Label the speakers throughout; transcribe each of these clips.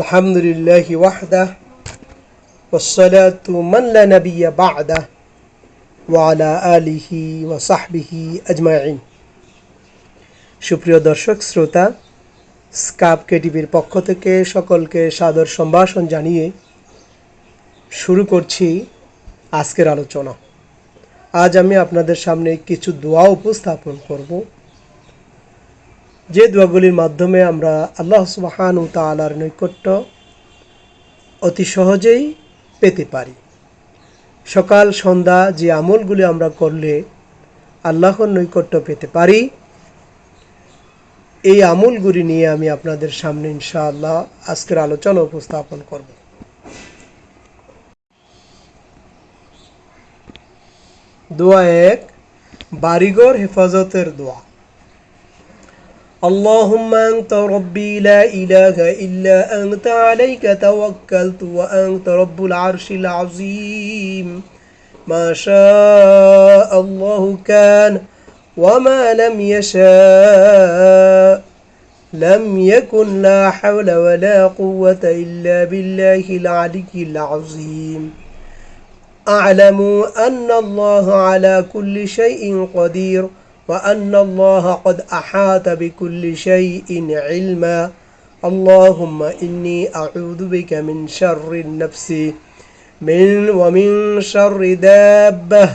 Speaker 1: الحمد لله وحده والصلاة من لا نبي بعده وعلى آله وصحبه أجمعين সুপ্রিয় দর্শক শ্রোতা স্কাপ কেটিভির পক্ষ থেকে সকলকে সাদর সম্ভাষণ জানিয়ে শুরু করছি আজকের আলোচনা আজ আমি আপনাদের সামনে কিছু দোয়া উপস্থাপন করব যে দোয়াগুলির মাধ্যমে আমরা আল্লাহ সুবাহান ও তালার নৈকট্য অতি সহজেই পেতে পারি সকাল সন্ধ্যা যে আমলগুলি আমরা করলে আল্লাহর নৈকট্য পেতে পারি এই আমলগুলি নিয়ে আমি আপনাদের সামনে ইনশাআল্লাহ আজকের আলোচনা উপস্থাপন করব দোয়া এক বাড়িঘর হেফাজতের দোয়া اللهم أنت ربي لا إله إلا أنت عليك توكلت وأنت رب العرش العظيم ما شاء الله كان وما لم يشاء لم يكن لا حول ولا قوة إلا بالله العلي العظيم أعلم أن الله على كل شيء قدير وأن الله قد أحاط بكل شيء علما اللهم إني أعوذ بك من شر النفس من ومن شر دابة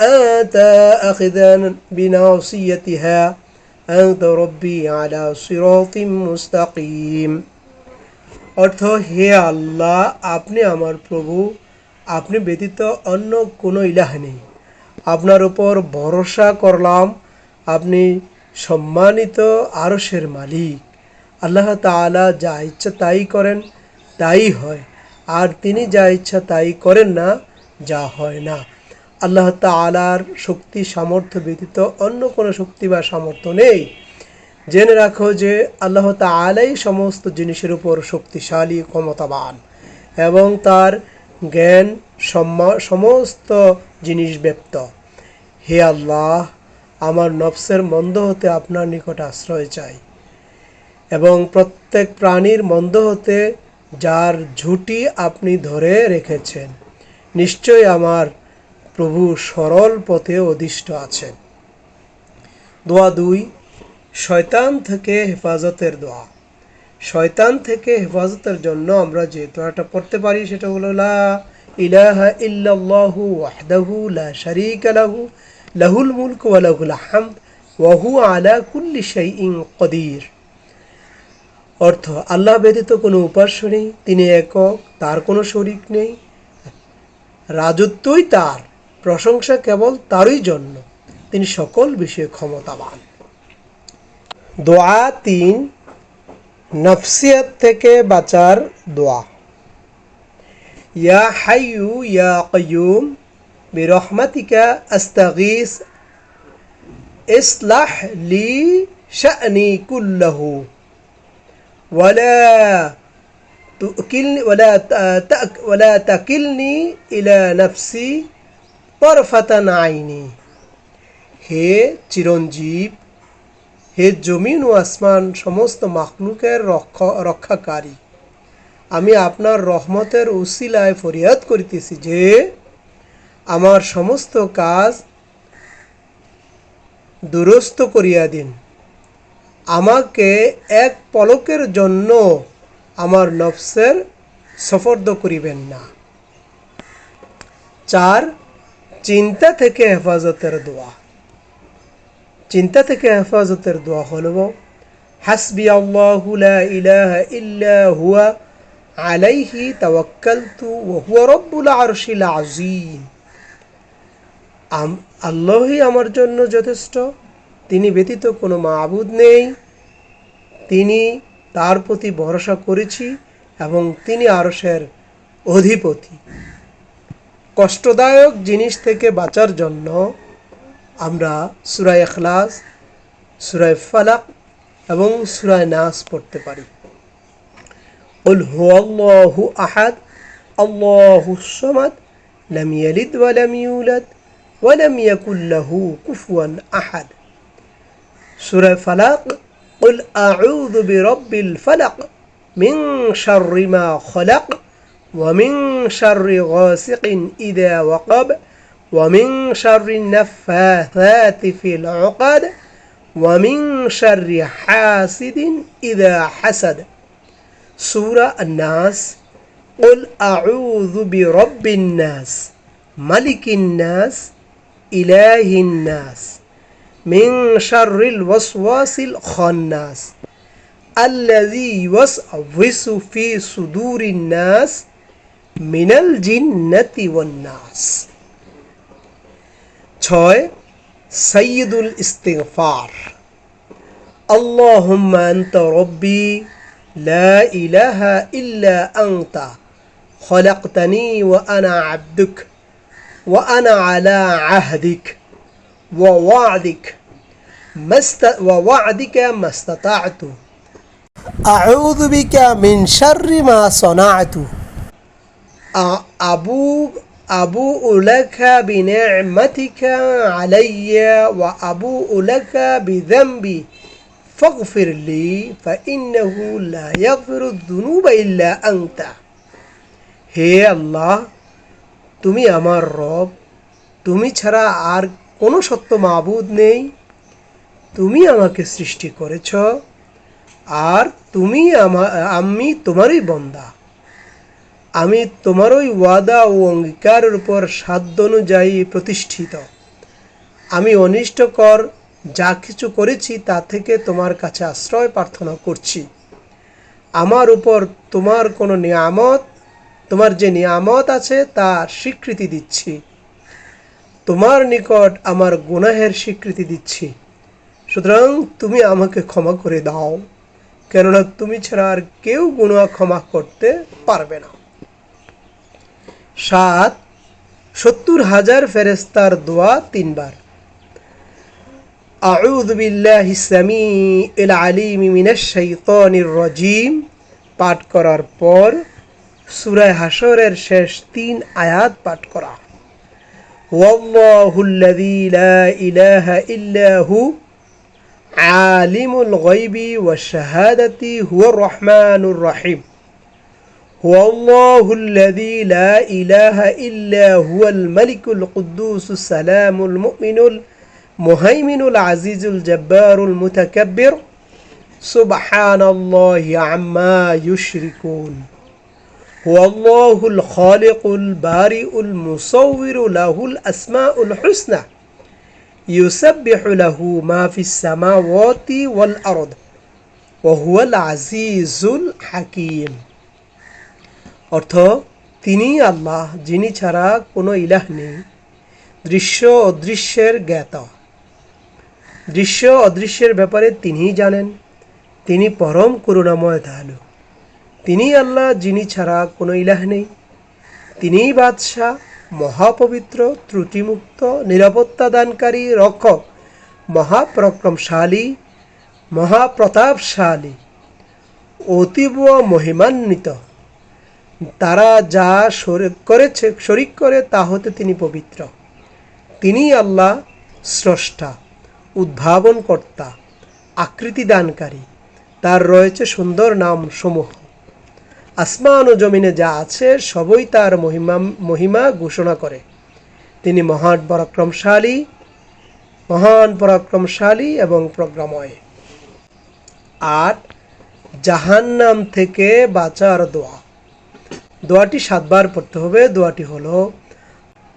Speaker 1: أنت أخذا بناصيتها أنت ربي على صراط مستقيم অর্থ হে আল্লাহ আপনি আমার প্রভু আপনি ব্যতীত অন্য কোনো ইলাহ নেই আপনার উপর ভরসা করলাম আপনি সম্মানিত আরশের মালিক আল্লাহ তালা যা ইচ্ছা তাই করেন তাই হয় আর তিনি যা ইচ্ছা তাই করেন না যা হয় না আল্লাহ তালার শক্তি সামর্থ্য ব্যতীত অন্য কোনো শক্তি বা সামর্থ্য নেই জেনে রাখো যে আল্লাহ তালাই সমস্ত জিনিসের উপর শক্তিশালী ক্ষমতাবান এবং তার জ্ঞান সমস্ত জিনিস ব্যপ্ত হে আল্লাহ আমার নফসের মন্দ হতে আপনার নিকট আশ্রয় চাই এবং প্রত্যেক প্রাণীর মন্দ হতে যার ঝুটি আপনি ধরে রেখেছেন নিশ্চয় আমার প্রভু সরল পথে অধিষ্ঠ আছেন দোয়া দুই শয়তান থেকে হেফাজতের দোয়া শয়তান থেকে হেফাজতের জন্য আমরা যে দোয়াটা পড়তে পারি সেটা হলো লা ইলাহা ইল্লাল্লাহু ওয়াহদাহু লা শারীকা লাহু লাহুল মুলক ওয়া লাহুল হামদ ওয়া হুয়া আলা কুল্লি শাইইন কদির অর্থ আল্লাহ ব্যতীত কোনো উপাস্য নেই তিনি একক তার কোনো শরিক নেই রাজত্বই তার প্রশংসা কেবল তারই জন্য তিনি সকল বিষয়ে ক্ষমতাবান দোয়া তিন نفسيات থেকে بشر দোয়া يا حي يا قيوم برحمتك استغيث اصلح لي شأني كله ولا تؤكلني ولا تأك ولا تأكلني إلى نفسي طرفة عيني هي চিরঞ্জীব হে জমিন ও আসমান সমস্ত মাখলুকের রক্ষাকারী আমি আপনার রহমতের উসিলায় ফরিয়াদ করিতেছি যে আমার সমস্ত কাজ দুরস্ত করিয়া দিন আমাকে এক পলকের জন্য আমার নফসের সফরদ করিবেন না চার চিন্তা থেকে হেফাজতের দোয়া চিন্তা থেকে হেফাজতের দোয়া হল হাসবি আল্লাহ ইলাহা আলাইহি তাওয়াক্কালতু ওয়া রব্বুল আরশিল আজিম আল্লাহই আমার জন্য যথেষ্ট তিনি ব্যতীত কোনো মাবুদ নেই তিনি তার প্রতি ভরসা করেছি এবং তিনি আরসের অধিপতি কষ্টদায়ক জিনিস থেকে বাঁচার জন্য আমরা সুরায় এখলাস সুরায় ফালাক এবং সুরায় নাস পড়তে পারি قل هو الله أحد الله الصمد لم يلد ولم يولد ولم يكن له كفوا أحد سورة فلاق قل أعوذ برب الفلق من شر ما خلق ومن شر غاسق إذا وقب ومن شر النفاثات في العقد ومن شر حاسد إذا حسد سورة الناس قل أعوذ برب الناس ملك الناس إله الناس من شر الوسواس الخناس الذي يوسوس في صدور الناس من الجنة والناس ছয় সৈয়দুল ইস্তেফার আল্লাহুম্মা আনতা রব্বি লা ইলাহা ইল্লা আনতা খলাকতানি ওয়া আনা আবদুক ওয়া আনা আলা আহদিক ওয়া ওয়াদিক ওয়া ওয়াদিকা মাস্তাতা'তু أعوذ بك من شر ما صنعت أبوك أبوء لك بنعمتك علي وأبوء لك بذنبي فاغفر لي فإنه لا يغفر الذنوب إلا أنت হে আল্লাহ তুমি আমার রব তুমি ছাড়া আর কোনো সত্য মাবুদ নেই তুমি আমাকে সৃষ্টি করেছ আর তুমি আমা আমি তোমারই বন্দা আমি তোমারই ওয়াদা ও অঙ্গীকারের উপর সাধ্য অনুযায়ী প্রতিষ্ঠিত আমি অনিষ্টকর যা কিছু করেছি তা থেকে তোমার কাছে আশ্রয় প্রার্থনা করছি আমার উপর তোমার কোনো নিয়ামত তোমার যে নিয়ামত আছে তার স্বীকৃতি দিচ্ছি তোমার নিকট আমার গুনাহের স্বীকৃতি দিচ্ছি সুতরাং তুমি আমাকে ক্ষমা করে দাও কেননা তুমি ছাড়া আর কেউ গুণা ক্ষমা করতে পারবে না সাত সত্তর হাজার ফেরেস্তার দোয়া তিনবার أعوذ بالله السميع العليم من الشيطان الرجيم পাঠ করার পর সূরা হাসরের শেষ তিন আয়াত পাঠ করা والله الذي لا إله إلا هو عالم الغيب والشهادة هو الرحمن الرحيم هو الله الذي لا إله إلا هو الملك القدوس السلام المؤمن المهيمن العزيز الجبار المتكبر سبحان الله عما يشركون هو الله الخالق البارئ المصور له الأسماء الحسنى يسبح له ما في السماوات والأرض وهو العزيز الحكيم অর্থ তিনি আল্লাহ যিনি ছাড়া কোনো ইলাহ নেই দৃশ্য অদৃশ্যের জ্ঞাত দৃশ্য অদৃশ্যের ব্যাপারে তিনিই জানেন তিনি পরম করুণাময় দয়ালু তিনি আল্লাহ যিনি ছাড়া কোনো ইলাহ নেই তিনিই বাদশাহ মহাপবিত্র ত্রুটিমুক্ত নিরাপত্তা দানকারী রক্ষক মহাপরাক্রমশালী মহাপ্রতাপশালী অতীব মহিমান্বিত তারা যা করেছে শরিক করে তা হতে তিনি পবিত্র তিনি আল্লাহ স্রষ্টা উদ্ভাবনকর্তা আকৃতি দানকারী তার রয়েছে সুন্দর নাম সমূহ আসমান ও জমিনে যা আছে সবই তার মহিমা মহিমা ঘোষণা করে তিনি মহান পরাক্রমশালী মহান পরাক্রমশালী এবং প্রজ্ঞাময় আট জাহান্নাম থেকে বাঁচার দোয়া দোয়াটি সাতবার পড়তে হবে দোয়াটি হলো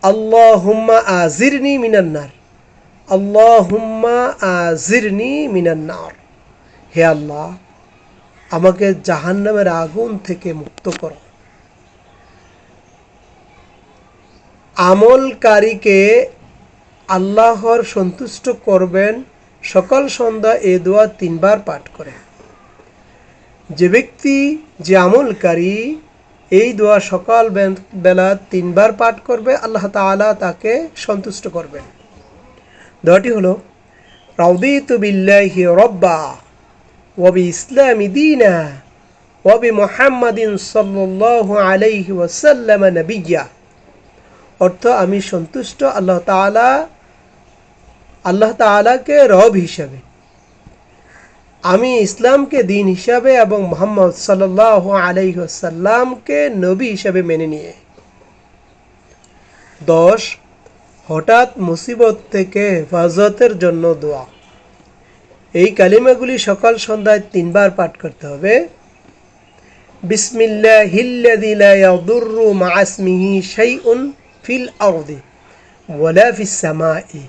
Speaker 1: আল্লাহ হুম্মা আজিরনি মিনান্নার আল্লাহ হুম্মা আজিরনি মিনান্নার হে আল্লাহ আমাকে জাহান্নামের আগুন থেকে মুক্ত করো আমলকারীকে আল্লাহর সন্তুষ্ট করবেন সকাল সন্ধ্যা এ দোয়া তিনবার পাঠ করে যে ব্যক্তি যে আমলকারী এই দোয়া সকাল বেলা তিনবার পাঠ করবে আল্লাহ তালা তাকে সন্তুষ্ট করবেন দোয়াটি হলো রাউদি তুবিল্লাহি রব্বা ওবি ইসলাম ইদিনা ওবি মোহাম্মদিন সাল্লু আলাইহি ওয়াসাল্লাম নবিয়া অর্থ আমি সন্তুষ্ট আল্লাহ তালা আল্লাহ তালাকে রব হিসাবে আমি ইসলামকে দিন হিসাবে এবং মোহাম্মদ সাল্লাহ আলাইসাল্লামকে নবী হিসাবে মেনে নিয়ে দশ হঠাৎ মুসিবত থেকে হেফাজতের জন্য দোয়া এই কালিমাগুলি সকাল সন্ধ্যায় তিনবার পাঠ করতে হবে উন ফিল আউদি ওয়ালা ফিস সামাই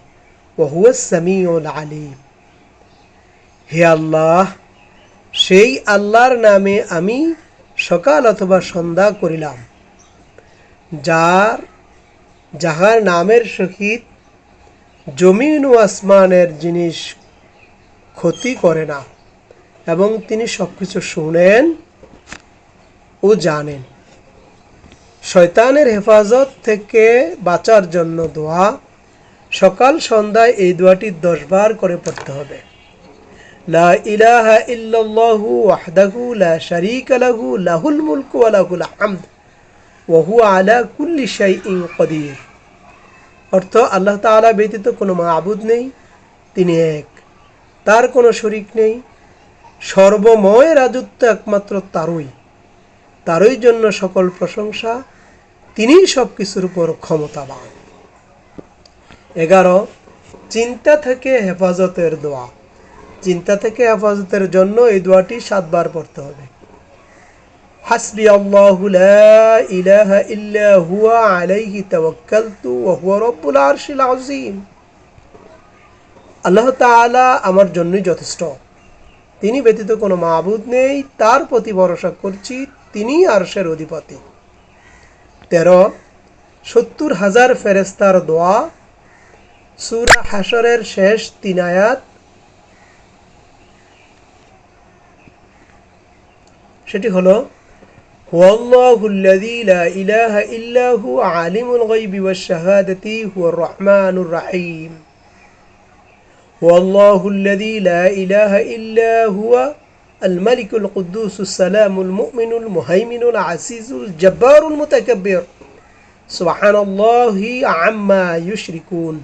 Speaker 1: ওয়া হুয়াস সামিউল আলিম হে আল্লাহ সেই আল্লাহর নামে আমি সকাল অথবা সন্ধ্যা করিলাম যার যাহার নামের সহিত জমিন ও আসমানের জিনিস ক্ষতি করে না এবং তিনি সব কিছু শুনেন ও জানেন শয়তানের হেফাজত থেকে বাঁচার জন্য দোয়া সকাল সন্ধ্যায় এই দোয়াটি দশবার করে পড়তে হবে লা ইলাহা ইল্লাল্লাহু ওয়াহদাহু লা শারীকা লাহু লাহুল মুলকু ওয়া লাহুল হামদ ওয়া হুয়া আলা কুল্লি শাইইন কদির অর্থ আল্লাহ তাআলা ব্যতীত কোনো মাবুদ নেই তিনি এক তার কোনো শরিক নেই সর্বময় রাজত্ব একমাত্র তারই তারই জন্য সকল প্রশংসা তিনিই সব কিছুর উপর ক্ষমতাবান এগারো চিন্তা থেকে হেফাজতের দোয়া চিন্তা থেকে হেফাজতের জন্য এই দোয়াটি সাতবার পড়তে হবে হাসবি আল্লাহু লা ইলাহা ইল্লা হুয়া আলাইহি তাওয়াক্কালতু ওয়া হুয়া রাব্বুল আরশিল আযীম আল্লাহ তাআলা আমার জন্যই যথেষ্ট তিনি ব্যতীত কোনো মাবুদ নেই তার প্রতি ভরসা করছি তিনি আরশের অধিপতি তেরো সত্তর হাজার ফেরেস্তার দোয়া সুরা হাসরের শেষ তিন আয়াত সেটি হলো الذي لا إله إلا هو আলিমুল الغيب والشهادة هو الرحمن الرحيم والله الذي لا إله إلا هو الملك القدوس السلام المؤمن المهيمن العزيز الجبار المتكبر سبحان الله عما يشركون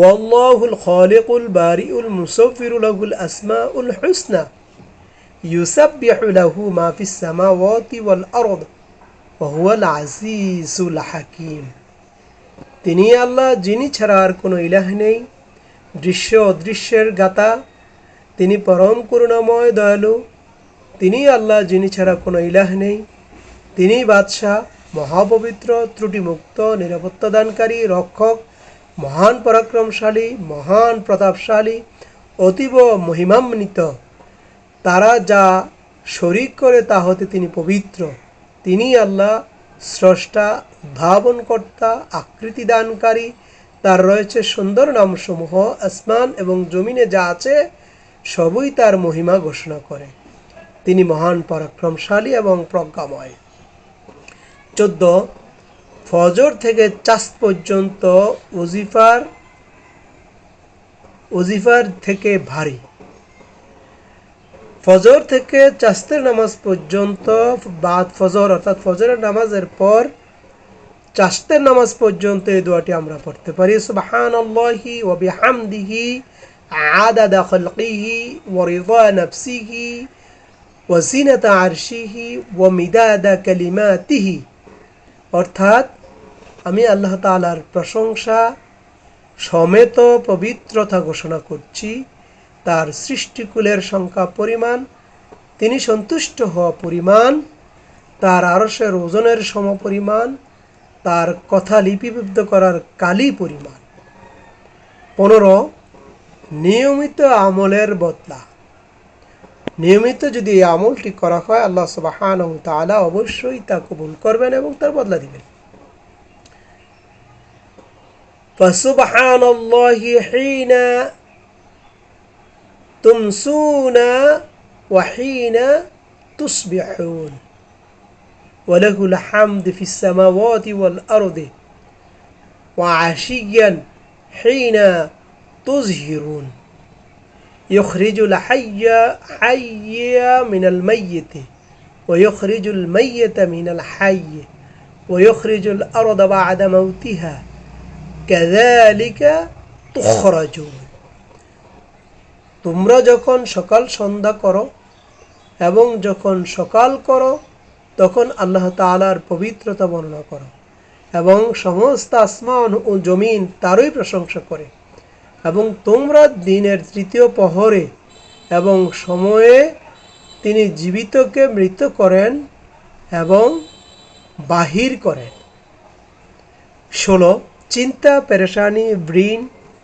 Speaker 1: والله الخالق البارئ المصور له الأسماء الحسنى يسبح له ما في السماوات والأرض وهو العزيز الحكيم তিনি আল্লাহ যিনি ছাড়া আর কোনো ইলাহ নেই দৃশ্য অদৃশ্যের গাতা তিনি পরম করুণাময় দয়ালু তিনি আল্লাহ যিনি ছাড়া কোনো ইলাহ নেই তিনি বাদশাহ মহাপবিত্র ত্রুটিমুক্ত নিরাপত্তাদানকারী রক্ষক মহান পরাক্রমশালী মহান প্রতাপশালী অতীব মহিমান্বিত তারা যা শরিক করে তা হতে তিনি পবিত্র তিনি আল্লাহ স্রষ্টা উদ্ভাবনকর্তা আকৃতি দানকারী তার রয়েছে সুন্দর নামসমূহ আসমান এবং জমিনে যা আছে সবই তার মহিমা ঘোষণা করে তিনি মহান পরাক্রমশালী এবং প্রজ্ঞাময় চোদ্দ ফজর থেকে চাষ পর্যন্ত ওজিফার ওজিফার থেকে ভারী ফজর থেকে চাস্তের নামাজ পর্যন্ত বাদ ফজর অর্থাৎ ফজরের নামাজের পর চাস্তের নামাজ পর্যন্ত এই দোয়াটি আমরা পড়তে পারি সুবাহান আল্লাহি দিহি আদাদা খলকিহি ওরিদা নফসিহি সিনতা আরশিহি ও মিদাদা তিহি অর্থাৎ আমি আল্লাহ তালার প্রশংসা সমেত পবিত্রতা ঘোষণা করছি তার সৃষ্টিকুলের সংখ্যা পরিমাণ তিনি সন্তুষ্ট হওয়া পরিমাণ তার আরসের ওজনের সমপরিমাণ তার কথা লিপিবদ্ধ করার কালি পরিমাণ পনেরো নিয়মিত আমলের বদলা নিয়মিত যদি এই আমলটি করা হয় আল্লাহ সুবাহান তালা অবশ্যই তা কবুল করবেন এবং তার বদলা দিবেন فسبحان الله حين تمسون وحين تصبحون وله الحمد في السماوات والأرض وعشيا حين تظهرون يخرج الحي حي من الميت ويخرج الميت من الحي ويخرج الأرض بعد موتها كذلك تخرجون তোমরা যখন সকাল সন্ধ্যা করো এবং যখন সকাল করো তখন আল্লাহ তালার পবিত্রতা বর্ণনা করো এবং সমস্ত আসমান ও জমিন তারই প্রশংসা করে এবং তোমরা দিনের তৃতীয় প্রহরে এবং সময়ে তিনি জীবিতকে মৃত করেন এবং বাহির করেন ষোলো চিন্তা পেরেশানি ব্রিন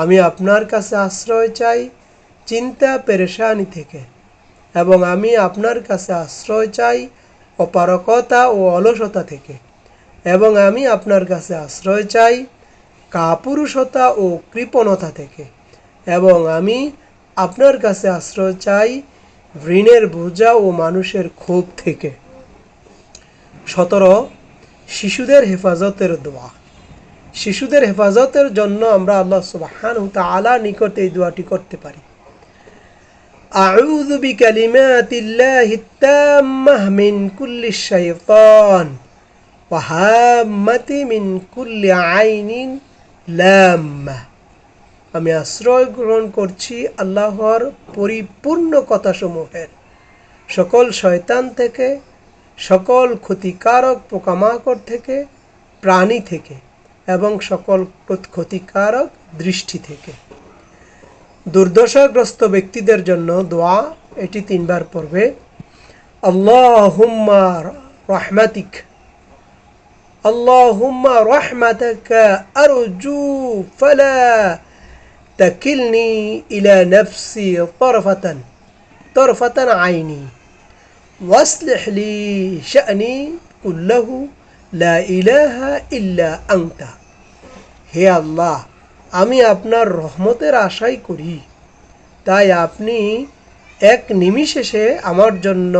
Speaker 1: আমি আপনার কাছে আশ্রয় চাই চিন্তা পেরেশানি থেকে এবং আমি আপনার কাছে আশ্রয় চাই অপারকতা ও অলসতা থেকে এবং আমি আপনার কাছে আশ্রয় চাই কাপুরুষতা ও কৃপণতা থেকে এবং আমি আপনার কাছে আশ্রয় চাই ঋণের বোঝা ও মানুষের ক্ষোভ থেকে সতেরো শিশুদের হেফাজতের দোয়া শিশুদের হেফাজতের জন্য আমরা আল্লাহ সুবাহান তালা নিকট এই দোয়াটি করতে পারি أعوذ بكلمات الله التامة من كل الشيطان وهامة من كل عين لامة আমি আশ্রয় গ্রহণ করছি আল্লাহর পরিপূর্ণ কথাসমূহের সকল শয়তান থেকে সকল ক্ষতিকারক পোকামাকড় থেকে প্রাণী থেকে এবং সকল ক্ষতিকারক দৃষ্টি থেকে দুর্দশাগ্রস্ত ব্যক্তিদের জন্য দোয়া এটি তিনবার পড়বে আল্লাহুম্মা রহমাতিক আল্লাহুম্মা রহমাতাকা আরজু ফালা তাকিলনি ইলা নফসি তরফাতান তরফাতান আইনি ওয়াসলিহ কুল্লাহু লা ইলাহা ইল্লা আংতা হে আল্লাহ আমি আপনার রহমতের আশাই করি তাই আপনি এক নিমিশেষে আমার জন্য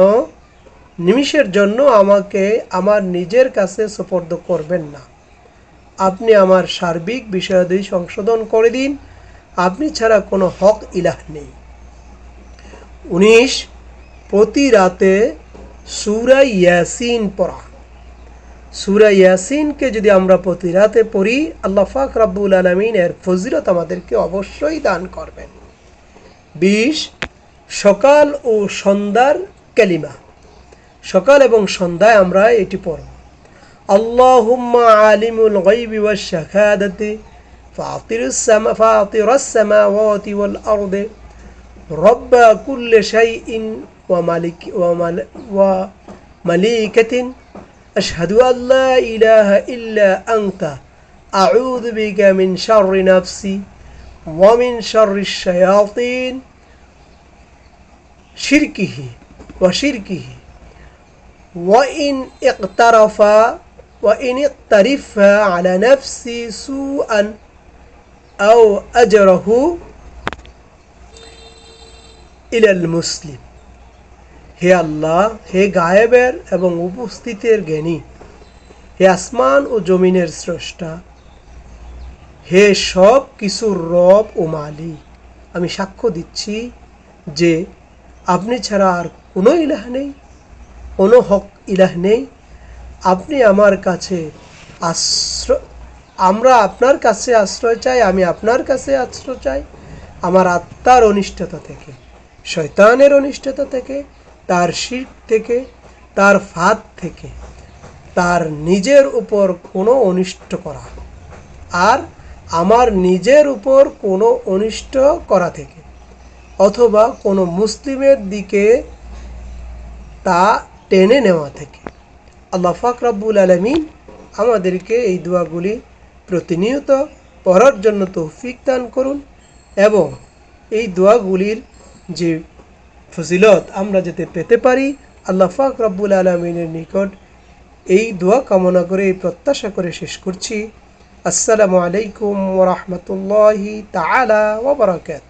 Speaker 1: নিমিষের জন্য আমাকে আমার নিজের কাছে সুপর্দ করবেন না আপনি আমার সার্বিক বিষয়াদি সংশোধন করে দিন আপনি ছাড়া কোনো হক ইলাহ নেই উনিশ প্রতি রাতে সুরা ইয়াসিন পড়া সুরা ইয়াসিনকে যদি আমরা প্রতি রাতে পড়ি আল্লাহ ফাক রাব্বুল আলমিন এর ফজিলত আমাদেরকে অবশ্যই দান করবেন বিশ সকাল ও সন্ধ্যার কালিমা সকাল এবং সন্ধ্যায় আমরা এটি পড়ব আল্লাহুম্মা আলিমুল গাইবি ওয়াশ শাহাদাতি ফাতিরুস সামা ফাতিরাস সামাওয়াতি ওয়াল আরদে রব্বা কুল্লি শাইইন ওয়া মালিক ওয়া মালিকাতিন أشهد أن لا إله إلا أنت أعوذ بك من شر نفسي ومن شر الشياطين شركه وشركه وإن اقترف وإن اقترف على نفسي سوءا أو أجره إلى المسلم হে আল্লাহ হে গায়েবের এবং উপস্থিতের জ্ঞানী হে আসমান ও জমিনের স্রষ্টা হে সব কিছুর রব ও মালি আমি সাক্ষ্য দিচ্ছি যে আপনি ছাড়া আর কোনো ইলাহ নেই কোনো হক ইলাহ নেই আপনি আমার কাছে আশ্রয় আমরা আপনার কাছে আশ্রয় চাই আমি আপনার কাছে আশ্রয় চাই আমার আত্মার অনিষ্টতা থেকে শয়তানের অনিষ্টতা থেকে তার শির থেকে তার ফাঁদ থেকে তার নিজের উপর কোনো অনিষ্ট করা আর আমার নিজের উপর কোনো অনিষ্ট করা থেকে অথবা কোনো মুসলিমের দিকে তা টেনে নেওয়া থেকে আল্লাহ ফাকরাবুল আলমিন আমাদেরকে এই দোয়াগুলি প্রতিনিয়ত পড়ার জন্য তৌফিক দান করুন এবং এই দোয়াগুলির যে ফজিলত আমরা যাতে পেতে পারি আল্লাহ ফাক রব্বুল আলমিনের নিকট এই দোয়া কামনা করে এই প্রত্যাশা করে শেষ করছি আসসালামু আলাইকুম ওরহমতুল্লাহি তালা ওবরাকাত